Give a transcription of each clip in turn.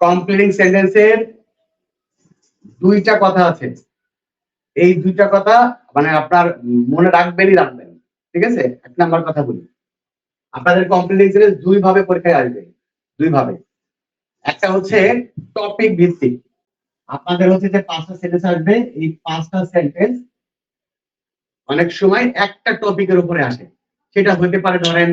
Completing সেন্টেন্সের দুইটা কথা আছে। এই দুইটা কথা মানে আপনার মনে রাখবেনই রাখবেন। ঠিক আছে? এক নাম্বার কথা বলি। আপনাদের কমপ্লিটিং সেন্টেন্স দুই ভাবে পরীক্ষায় আসবে। দুই ভাবে একটা হচ্ছে টপিক ভিত্তিক। আপনাদের হচ্ছে যে পাঁচটা সেন্টেন্স আসবে, এই পাঁচটা সেন্টেন্স অনেক সময় একটা টপিকের উপরে আসে। সেটা হতে পারে ধরেন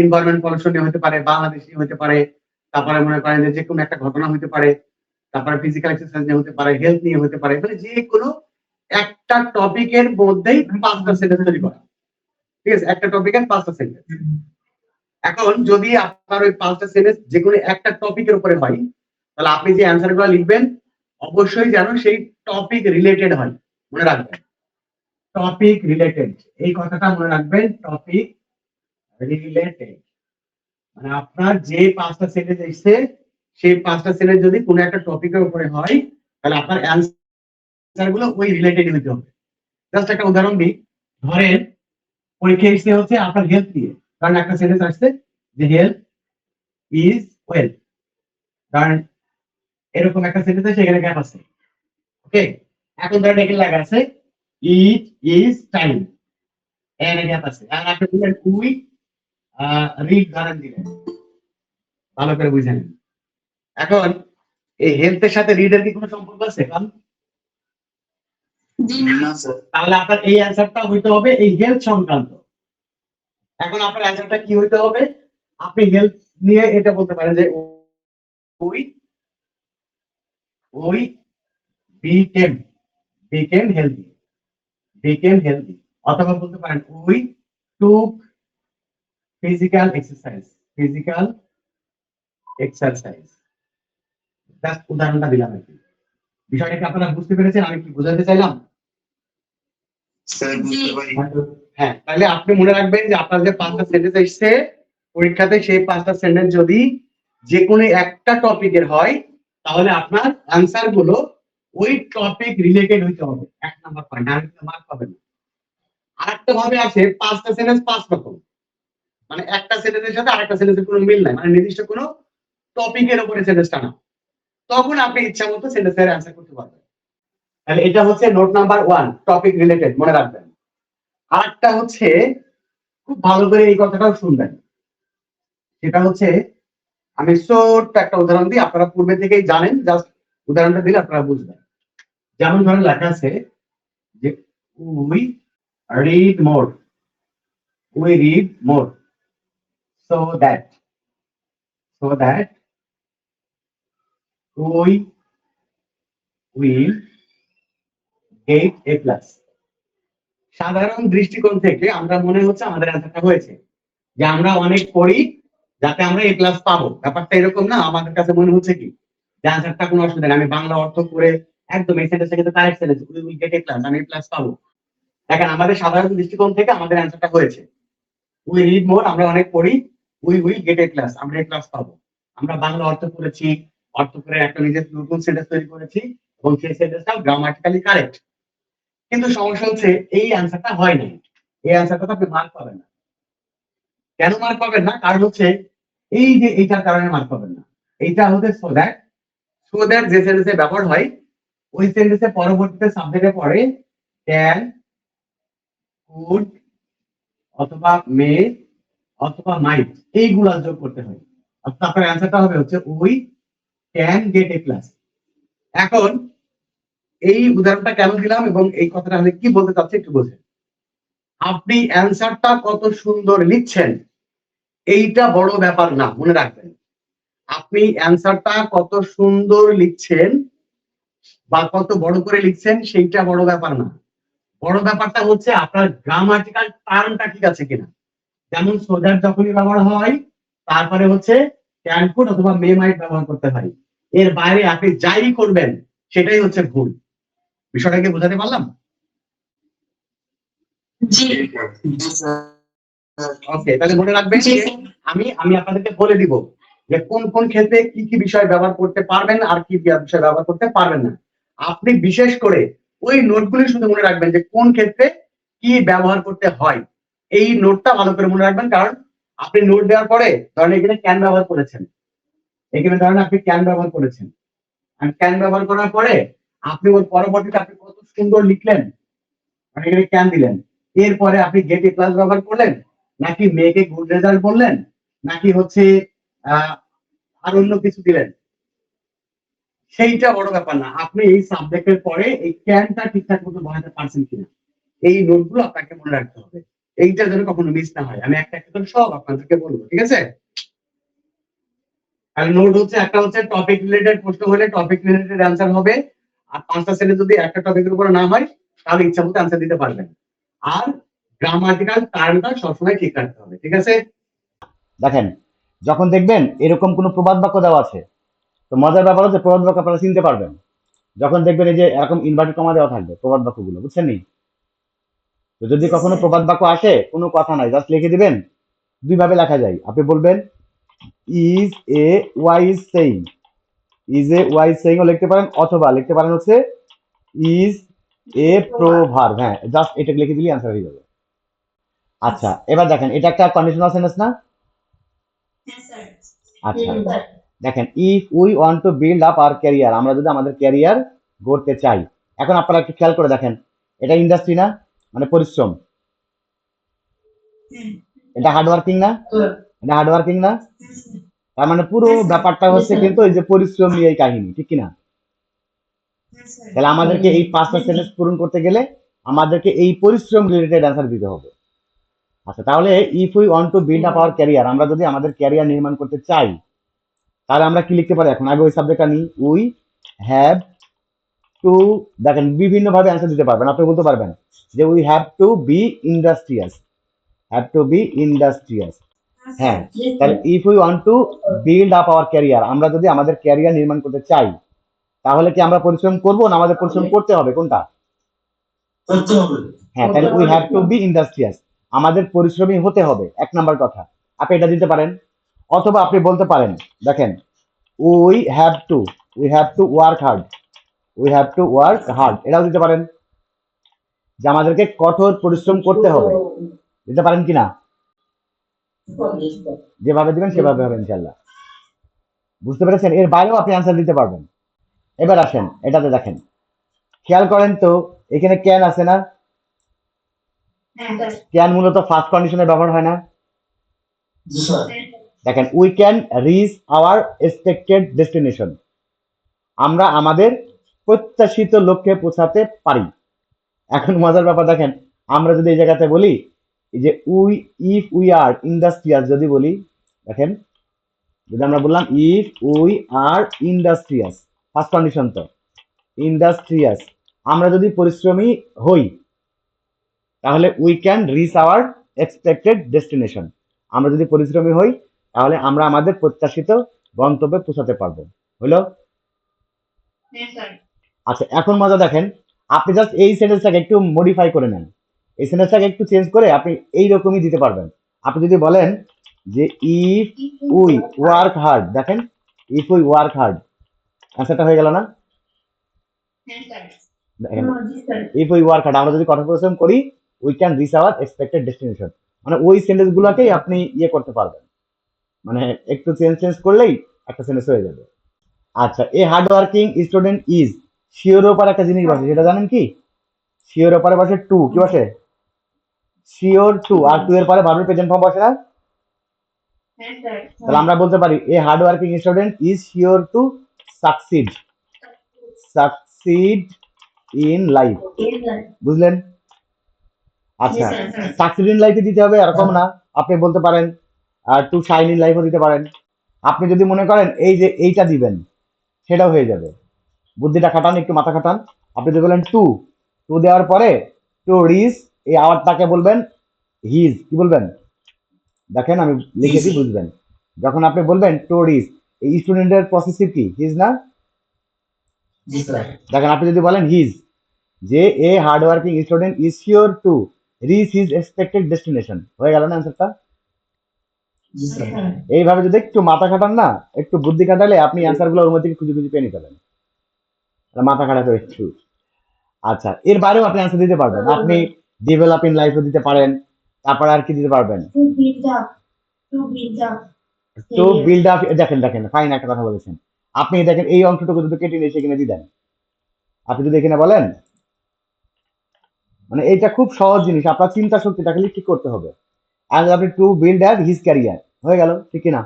এনভায়রনমেন্ট পলিউশন নিয়ে হতে পারে, বাংলাদেশি হতে পারে তারপরে মনে করেন যে কোনো একটা ঘটনা হতে পারে, তারপরে ফিজিক্যাল এক্সারসাইজ নিয়ে হতে পারে হেলথ নিয়ে হতে পারে মানে যে কোনো একটা টপিকের মধ্যেই পাঁচটা সেন্টেন্স তৈরি করা। ঠিক আছে? একটা টপিক টপিকের পাঁচটা সেন্টেন্স এখন যদি আপনার ওই পাঁচটা সেন্টেন্স যে কোনো একটা টপিকের উপরে হয়, তাহলে আপনি যে অ্যান্সারগুলো লিখবেন, অবশ্যই যেন সেই টপিক রিলেটেড হয়। মনে রাখবেন। টপিক রিলেটেড এই কথাটা মনে রাখবেন টপিক রিলেটেড মানে আপনার যে পাঁচটা সেন্টেন্স এসছে সেই পাঁচটা সেন্টেন্স যদি কোনো একটা টপিকের উপরে হয়, তাহলে আপনার অ্যান্সারগুলো ওই রিলেটেড হতে হবে। জাস্ট একটা উদাহরণ দিই। ধরেন, পরীক্ষা এসে হচ্ছে আপনার হেলথ নিয়ে। কারণ একটা সেন্টেন্স আসছে যে হেলথ ইজ ওয়েল কারণ এরকম একটা সেন্টেন্স আছে এখানে গ্যাপ আছে। ওকে এখন ধরেন এখানে লেখা আছে ইট ইজ টাইম এখানে গ্যাপ আছে। আর আপনি বললেন উই রিড ধরেন দিলেন। ভালো করে বুঝে এখন এই হেলথের সাথে রিডের কি কোনো সম্পর্ক আছে কারণ? জি না। না স্যার তাহলে আপনার এই অ্যান্সারটা হইতে হবে এই হেলথ সংক্রান্ত। এখন আপনার অ্যান্সারটা কি হইতে হবে? আপনি হেলথ নিয়ে এটা বলতে পারেন যে ওই ওই become become healthy become healthy অথবা বলতে পারেন we took physical exercise physical exercise just উদাহরণটা দিলাম আর কি। বিষয়টা কি আপনারা বুঝতে পেরেছেন? আমি কি বোঝাতে চাইলাম? হ্যাঁ তাহলে আপনি মনে রাখবেন যে আপনার যে পাঁচটা সেন্টেন্স এসছে পরীক্ষাতে সেই পাঁচটা সেন্টেন্স যদি যে কোনো একটা টপিকের হয় তাহলে আপনার অ্যান্সারগুলো ওই টপিক রিলেটেড হইতে হবে। এক নাম্বার পয়েন্ট আর মার্ক পাবেন আরেকটা ভাবে আছে পাঁচটা সেন্টেন্স পাঁচ রকম। মানে একটা সেন্টেন্সের সাথে আরেকটা সেন্টেন্সের কোনো মিল নাই মানে নির্দিষ্ট কোনো টপিকের উপরে সেন্টেন্সটা না তখন আপনি ইচ্ছা মতো সেন্টেন্সের অ্যান্সার করতে পারবেন। তাহলে এটা হচ্ছে note number one topic related মনে রাখবেন। আরেকটা হচ্ছে, খুব ভালো করে এই কথাটাও শুনবেন। সেটা হচ্ছে, আমি ছোট্ট একটা উদাহরণ দিই, আপনারা পূর্বে থেকেই জানেন জাস্ট উদাহরণটা দিলে আপনারা বুঝবেন। যেমন ধরেন লেখা আছে যে we read more we read more so that so that we will get A plus সাধারণ দৃষ্টিকোণ থেকে আমরা মনে হচ্ছে আমাদের অ্যান্সারটা হয়েছে। যে আমরা অনেক পড়ি যাতে আমরা এ প্লাস পাবো। ব্যাপারটা এরকম না, আমাদের কাছে মনে হচ্ছে কি? যে অ্যান্সারটা কোনো অসুবিধা নেই। আমি বাংলা অর্থ করে একদম এই সেন্টেন্সটা কিন্তু correct sentence we will get A plus আমি প্লাস পাবো। দেখেন, আমাদের সাধারণ দৃষ্টিকোণ থেকে আমাদের অ্যান্সারটা হয়েছে। উই রিড মোর আমরা অনেক পড়ি। We will get A class আমরা এ ক্লাস পাবো। আমরা বাংলা অর্থ করেছি, অর্থ করে একটা নিজের নতুন সেন্টেন্স তৈরি করেছি এবং সেই সেন্টেন্সটা গ্রামাটিক্যালি কারেক্ট কিন্তু সমস্যা হচ্ছে, এই অ্যান্সারটা হয় নাই। এই অ্যান্সারটা আপনি মার্ক পাবেন না। কেন মার্ক পাবেন না? কারণ হচ্ছে, এই যে এইটার কারণে মার্ক পাবেন না। এইটা হচ্ছে সো দ্যাট সো দ্যাট যে সেন্টেন্সে ব্যবহার হয়, ওই সেন্টেন্সে পরবর্তীতে সাবজেক্টে পড়ে ক্যান কুড অথবা মে অথবা মাইট এইগুলা যোগ করতে হয়। অর্থাৎ আপনার অ্যান্সারটা হবে হচ্ছে we can get A class এখন এই উদাহরণটা কেন দিলাম এবং এই কথাটা আমি কি বলতে চাচ্ছি একটু বোঝেন। আপনি অ্যান্সারটা কত সুন্দর লিখছেন, এইটা বড় ব্যাপার না, মনে রাখবেন। আপনি অ্যান্সারটা কত সুন্দর লিখছেন বা কত বড় করে লিখছেন, সেইটা বড় ব্যাপার না। বড় ব্যাপারটা হচ্ছে আপনার গ্রামাটিক্যাল টার্মটা ঠিক আছে কিনা। যেমন সোজার যখনই ব্যবহার হয় তারপরে হচ্ছে ক্যানফুড অথবা মে মাইট ব্যবহার করতে হয়। এর বাইরে আপনি যাই করবেন সেটাই হচ্ছে ভুল। বিষয়টাকে বোঝাতে পারলাম? ওকে তাহলে মনে রাখবেন আমি আমি আপনাদেরকে বলে দিব যে কোন কোন ক্ষেত্রে কি কি বিষয় ব্যবহার করতে পারবেন আর কি কি বিষয় ব্যবহার করতে পারবেন না। আপনি বিশেষ করে ওই নোটগুলি শুধু মনে রাখবেন যে কোন ক্ষেত্রে কি ব্যবহার করতে হয়। এই নোটটা ভালো করে মনে রাখবেন, কারণ আপনি নোট দেওয়ার পরে ধরেন এখানে ক্যান ব্যবহার করেছেন। এখানে ধরেন আপনি ক্যান ব্যবহার করেছেন। আর ক্যান ব্যবহার করার পরে আপনি ওর পরবর্তীতে আপনি কত সুন্দর লিখলেন। মানে এখানে ক্যান দিলেন। এরপরে আপনি গেট এ প্লাস ব্যবহার করলেন, নাকি মেয়েকে গুড রেজাল্ট বললেন, নাকি হচ্ছে আর অন্য কিছু দিলেন। সেইটা বড় ব্যাপার না। আপনি এই সাবজেক্টের পরে এই ক্যানটা ঠিকঠাক মতো বানাতে পারছেন কিনা। এই নোটগুলো আপনাকে মনে রাখতে হবে। এইটা যেন কখনো মিস না হয়। আমি একটা একটা করে সব আপনাদেরকে বলব, ঠিক আছে? আর নোট হচ্ছে, একটা হচ্ছে টপিক রিলেটেড প্রশ্ন হলে টপিক রিলেটেড অ্যান্সার হবে। আর পাঁচটা সেলে যদি একটা টপিকের উপরে নাম হয়, তাহলে ইচ্ছা মতো অ্যান্সার দিতে পারবেন। আর গ্রামাটিক্যাল টার্মটা সবসময় ঠিক রাখতে হবে, ঠিক আছে? দেখেন, যখন দেখবেন এরকম কোনো প্রবাদ বাক্য দেওয়া আছে, তো মজার ব্যাপার হচ্ছে প্রবাদ বাক্য আপনারা চিনতে পারবেন। যখন দেখবেন এই যে এরকম ইনভার্টেড কমা দেওয়া থাকবে, প্রবাদ বাক্যগুলো, বুঝছেন নি? তো যদি কখনো প্রবাদ বাক্য আসে কোনো কথা নাই জাস্ট লিখে দিবেন দুই ভাবে লেখা যায়। আপনি বলবেন is a wise saying is a wise saying ও লিখতে পারেন অথবা লিখতে পারেন হচ্ছে ইজ এ প্রোভার্ব হ্যাঁ জাস্ট এটা লিখে দিলে অ্যান্সার হয়ে যাবে। আচ্ছা এবার দেখেন এটা একটা কন্ডিশনাল সেন্টেন্স না? আচ্ছা দেখেন if we want to build up our career আমরা যদি আমাদের ক্যারিয়ার গড়তে চাই এখন আপনারা একটু খেয়াল করে দেখেন এটা ইন্ডাস্ট্রি না? মানে পরিশ্রম। এটা হার্ডওয়ার্কিং না? এটা হার্ডওয়ার্কিং না? তার মানে পুরো ব্যাপারটা হচ্ছে কিন্তু এই যে পরিশ্রম নিয়ে এই কাহিনী, ঠিক কিনা? তাহলে আমাদেরকে এই পাঁচটা সেন্টেন্স পূরণ করতে গেলে আমাদেরকে এই পরিশ্রম রিলেটেড অ্যান্সার দিতে হবে। আচ্ছা তাহলে if we want to build up our career আমরা যদি আমাদের ক্যারিয়ার নির্মাণ করতে চাই, তাহলে আমরা কি লিখতে পারি? এখন আগে ওই সাবজেক্টটা নিই। উই হ্যাভ টু দেখেন বিভিন্ন ভাবে অ্যান্সার দিতে পারবেন আপনি বলতে পারবেন যে we have to be industrious have to be industrious হ্যাঁ তাহলে if we want to build up our career আমরা যদি আমাদের ক্যারিয়ার নির্মাণ করতে চাই তাহলে কি আমরা পরিশ্রম করব না আমাদের পরিশ্রম করতে হবে কোনটা? হ্যাঁ তাহলে we have to be industrious আমাদের পরিশ্রমী হতে হবে এক নাম্বার কথা। আপনি এটা দিতে পারেন অথবা আপনি বলতে পারেন দেখেন we have to we have to work hard we have to work hard এটাও দিতে পারেন। যে আমাদেরকে কঠোর পরিশ্রম করতে হবে। দিতে পারেন কিনা? যেভাবে দিবেন সেভাবে হবে ইনশাল্লাহ বুঝতে পেরেছেন? এর বাইরেও আপনি আনসার দিতে পারবেন। এবার আসেন এটাতে দেখেন। খেয়াল করেন তো এখানে ক্যান আছে না? ক্যান মূলত ফার্স্ট কন্ডিশনে ব্যবহার হয় না? দেখেন we can reach our expected destination আমরা আমাদের প্রত্যাশিত লক্ষ্যে পৌঁছাতে পারি। এখন মজার ব্যাপার দেখেন, আমরা যদি এই জায়গাতে বলি যে we, if we are industrious যদি বলি, দেখেন, যদি আমরা বললাম if we are industrious first condition তো, ইন্ডাস্ট্রিয়াস, আমরা যদি পরিশ্রমী হই, তাহলে we can reach our expected destination. আমরা যদি পরিশ্রমী হই, তাহলে আমরা আমাদের প্রত্যাশিত গন্তব্যে পৌঁছাতে পারব। হলো? আচ্ছা এখন মজা দেখেন, আপনি জাস্ট এই সেন্টেন্সটাকে একটু মডিফাই করে নেন। এই সেন্টেন্সটাকে একটু চেঞ্জ করে আপনি এই রকমই দিতে পারবেন। আপনি যদি বলেন যে ইফ উই ওয়ার্ক হার্ড দেখেন ইফ উই ওয়ার্ক হার্ড অ্যান্সারটা হয়ে গেল না? ইফ উই ওয়ার্ক হার্ড আমরা যদি কঠোর পরিশ্রম করি we can reach our expected destination মানে ওই সেন্টেন্স গুলাকেই আপনি ইয়ে করতে পারবেন। মানে একটু চেঞ্জ চেঞ্জ করলেই একটা সেন্টেন্স হয়ে যাবে। আচ্ছা a hard working student is sure ওপর একটা জিনিস বসে সেটা জানেন কি? শিওর ওপারে বসে টু কি বসে? শিওর টু আর টু এর পরে ভার্বের প্রেজেন্ট ফর্ম বসে না? তাহলে আমরা বলতে পারি a hard working student is sure to succeed succeed in life বুঝলেন? আচ্ছা. সাকসিড ইন লাইফে দিতে হবে এরকম না। আপনি বলতে পারেন আর টু শাইন ইন লাইফও দিতে পারেন। আপনি যদি মনে করেন এই যে এইটা দিবেন সেটাও হয়ে যাবে। বুদ্ধিটা খাটান একটু মাথা খাটান। আপনি যদি বলেন টু টু দেওয়ার পরে টু রিস এই আওয়ারটাকে বলবেন হিজ কি বলবেন? দেখেন আমি লিখেছি বুঝবেন। যখন আপনি বলবেন টু রিস এই স্টুডেন্টের প্রসেসিভ কি? হিজ না? দেখেন আপনি যদি বলেন হিজ যে a hard working student is sure to reach his expected destination হয়ে গেল না অ্যান্সারটা এইভাবে যদি একটু মাথা খাটান না একটু বুদ্ধি খাটালে আপনি অ্যান্সারগুলো ওর মধ্যে খুঁজে খুঁজে পেয়ে নিতে পারেন। মাথা খাটাতে হবে একটু আচ্ছা এর বাইরেও আপনি অ্যান্সার দিতে পারবেন। আপনি ডেভেলপ ইন লাইফও দিতে পারেন তারপরে আর কি দিতে পারবেন. তো বিল্ড আপ দেখেন দেখেন ফাইন একটা কথা বলেছেন। আপনি দেখেন এই অংশটুকু যদি কেটে নিয়ে সেখানে দিয়ে দেন। আপনি যদি এখানে বলেন মানে এইটা খুব সহজ জিনিস আপনার চিন্তা শক্তিটা খালি ঠিক করতে হবে। আর আপনি to build up his career হয়ে গেল ঠিক কি না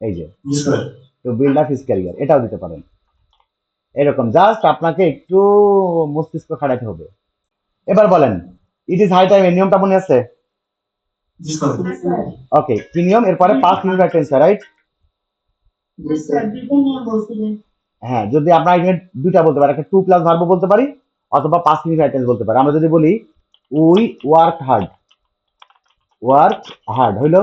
এই যে to build up his career এটাও দিতে পারেন। এরকম জাস্ট আপনাকে একটু মস্তিষ্ক খাটাতে হবে। এবার বলেন ইট ইজ হাই টাইম নিয়মটা মনে আছে? ওকে কি নিয়ম? এরপরে পাঁচ মিনিট টেন্স রাইট হ্যাঁ যদি আমরা এখানে দুইটা বলতে পারি একটা টু প্লাস ভার্ব বলতে পারি অথবা পাঁচ মিনিট টেন্স বলতে পারি। আমরা যদি বলি we work hard work hard হইল?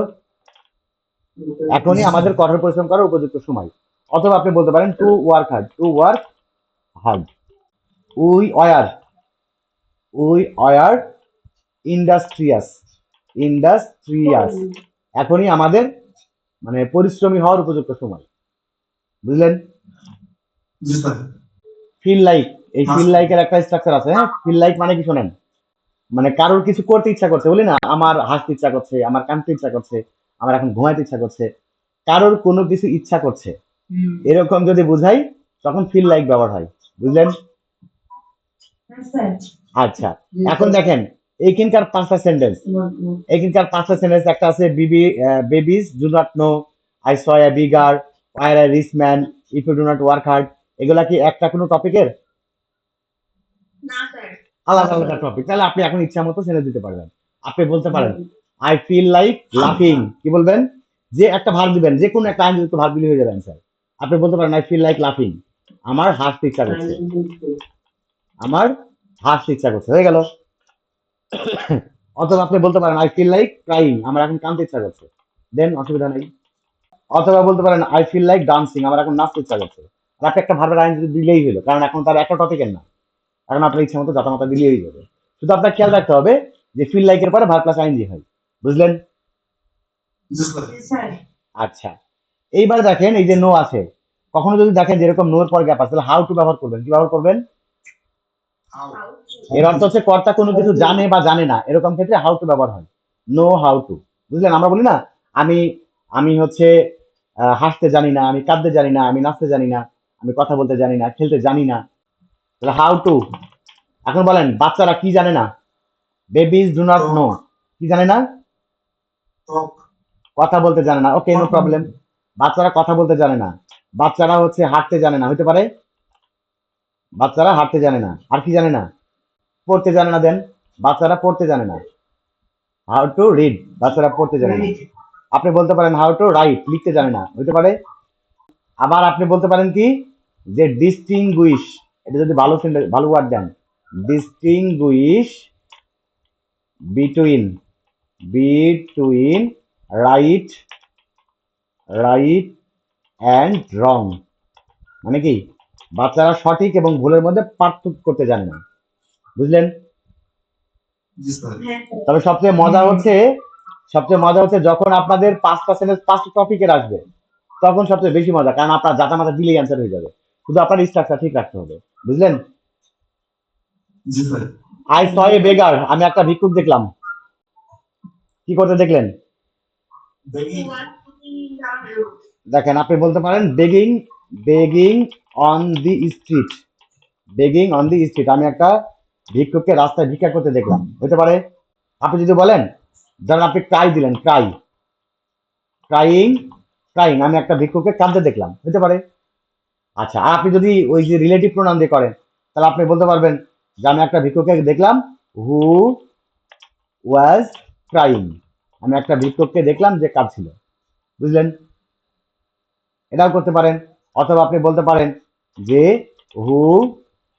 এখনই আমাদের কঠোর পরিশ্রম করার উপযুক্ত সময়। অথবা আপনি বলতে পারেন to work hard to work hard we were we were industrious industrious. এখনই আমাদের মানে পরিশ্রমী হওয়ার উপযুক্ত সময়। বুঝলেন? ফিল লাইক এই ফিল লাইকের একটা স্ট্রাকচার আছে হ্যাঁ? ফিল লাইক মানে কি শোনেন? মানে কারোর কিছু করতে ইচ্ছা করছে বলি না? আমার হাসতে ইচ্ছা করছে আমার কানতে ইচ্ছা করছে আমার এখন ঘুমাইতে ইচ্ছা করছে কারোর কোনো কিছু ইচ্ছা করছে। এরকম যদি বুঝাই তখন ফিল লাইক ব্যবহার হয়। বুঝলেন? আচ্ছা এখন দেখেন এইখানকার পাঁচটা সেন্টেন্স এইখানকার পাঁচটা সেন্টেন্স একটা আছে বিবি babies do not know I saw a bigger I are rich man if you do not work hard এগুলা কি একটা কোনো টপিকের? আলাদা আলাদা টপিক তাহলে আপনি এখন ইচ্ছা মতো ছেড়ে দিতে পারবেন। আপনি বলতে পারেন আই ফিল লাইক লাফিং কি বলবেন? যে একটা ভার দিবেন যে কোনো একটা আইনযুক্ত ভার দিলে হয়ে যাবেন স্যার আপনি বলতে পারেন আই ফিল লাইক লাফিং আমার হাসতে ইচ্ছা করছে আমার হাসতে ইচ্ছা করছে হয়ে গেল। অথবা আপনি বলতে পারেন আই ফিল লাইক ক্রাইং আমার এখন কাঁদতে ইচ্ছা করছে। দেন অসুবিধা নেই। অথবা বলতে পারেন আই ফিল লাইক ডান্সিং আমার এখন নাচতে ইচ্ছা করছে। আর আপনি একটা ভার্বের আইন যদি দিলেই হলো কারণ এখন তার একটা টপিকের না। এখন আপনার ইচ্ছা মতো জাতা মাতা দিলেই যাবে শুধু আপনার খেয়াল রাখতে হবে যে ফিল লাইকের পরে ভার প্লাস আইনজি হয়। বুঝলেন? আচ্ছা। এইবার দেখেন এই যে নো আছে। কখনো যদি দেখেন যেরকম নোর পর গ্যাপ আছে তাহলে হাউ টু ব্যবহার করবেন। কি ব্যবহার করবেন? এর অর্থ হচ্ছে কর্তা কোনো কিছু জানে বা জানে না এরকম ক্ষেত্রে হাউ টু ব্যবহার হয়। নো হাউ টু বুঝলেন? আমরা বলি না আমি আমি হচ্ছে হাসতে জানি না আমি কাঁদতে জানি না আমি নাচতে জানি না আমি কথা বলতে জানি না খেলতে জানি না। তাহলে হাউ টু এখন বলেন বাচ্চারা কি জানে না? বেবিজ ডু নট নো কি জানে না? কথা বলতে জানে না। ওকে নো প্রবলেম বাচ্চারা কথা বলতে জানে না। বাচ্চারা হচ্ছে হাঁটতে জানে না হতে পারে? বাচ্চারা হাঁটতে জানে না। আর কি জানে না? পড়তে জানে না দেন। বাচ্চারা পড়তে জানে না। হাউ টু রিড বাচ্চারা পড়তে জানে না। আপনি বলতে পারেন হাউ টু রাইট লিখতে জানে না হইতে পারে? আবার আপনি বলতে পারেন কি? যে ডিস্টিংগুইশ এটা যদি ভালো ভালো word then. Distinguish between between right right and wrong মানে কি? বাচ্চারা সঠিক এবং ভুলের মধ্যে পার্থক্য করতে জানে না। বুঝলেন? জি স্যার। তবে সবচেয়ে মজা হচ্ছে সবচেয়ে মজা হচ্ছে যখন আপনাদের পাঁচটা সেন্টেন্স পাঁচটা টপিকের আসবে তখন সবচেয়ে বেশি মজা কারণ আপনার জাতা মাথা দিলেই অ্যান্সার হয়ে যাবে। শুধু আপনার স্ট্রাকচার ঠিক রাখতে হবে। বুঝলেন? আই স এ বেগার আমি একটা ভিক্ষুক দেখলাম। কি করতে দেখলেন? দেখেন আপনি বলতে পারেন begging begging on the street begging on the street আমি একটা ভিক্ষুককে রাস্তায় ভিক্ষা করতে দেখলাম। হতে পারে আপনি যদি বলেন, ধরেন আপনি ক্রাই দিলেন ক্রাই ক্রাইং ক্রাইং আমি একটা ভিক্ষুককে কাঁদতে দেখলাম। হতে পারে? আচ্ছা আর আপনি যদি ওই যে রিলেটিভ প্রোনাউন দিয়ে করেন, তাহলে আপনি বলতে পারবেন যে আমি একটা ভিক্ষুককে দেখলাম হু ওয়াজ ক্রাইং আমি একটা ভিক্ষুককে দেখলাম যে কাঁদছিল। বুঝলেন? এটাও করতে পারেন অথবা আপনি বলতে পারেন যে who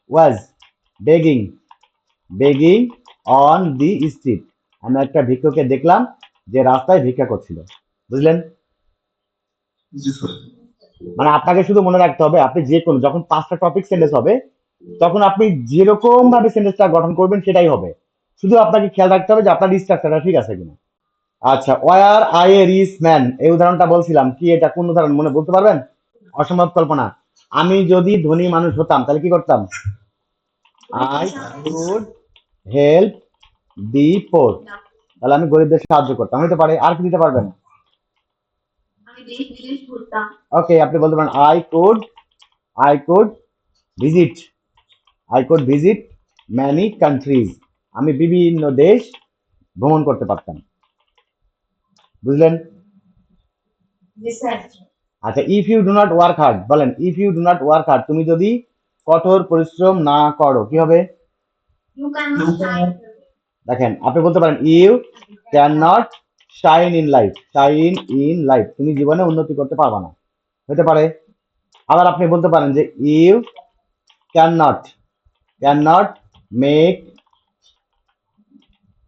was begging begging on the street আমি একটা ভিক্ষুকে দেখলাম যে রাস্তায় ভিক্ষা করছিল বুঝলেন? মানে আপনাকে শুধু মনে রাখতে হবে আপনি যে কোনো যখন পাঁচটা টপিক সেন্টেন্স হবে তখন আপনি যেরকম ভাবে সেন্টেন্সটা গঠন করবেন সেটাই হবে। শুধু আপনাকে খেয়াল রাখতে হবে যে আপনার স্ট্রাকচারটা ঠিক আছে কিনা। আচ্ছা were I a rich man এই উদাহরণটা বলছিলাম। কি এটা? কোন উদাহরণ? মনে বলতে পারবেন? অসম্ভব কল্পনা। আমি যদি ধনী মানুষ হতাম তাহলে কি করতাম? I would help the poor তাহলে আমি গরিবদের সাহায্য করতাম। হতে পারে। আর কি দিতে পারবেন? ওকে আপনি বলতে পারেন I could I could visit I could visit many countries আমি বিভিন্ন দেশ ভ্রমণ করতে পারতাম। বুঝলেন? আচ্ছা if you do not work hard বলেন if you do not work hard তুমি যদি কঠোর পরিশ্রম না করো কি হবে? নট শাইন দেখেন আপনি বলতে পারেন you can not shine in life shine in life তুমি জীবনে উন্নতি করতে পারবে না। হতে পারে। আবার আপনি বলতে পারেন যে you can not can not make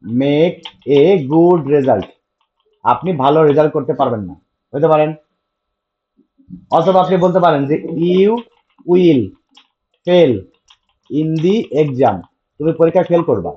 make a good result আপনি ভালো রেজাল্ট করতে পারবেন না। বুঝতে পারেন? অথবা আপনি বলতে পারেন যে you will fail in the exam তুমি পরীক্ষা ফেল করবা।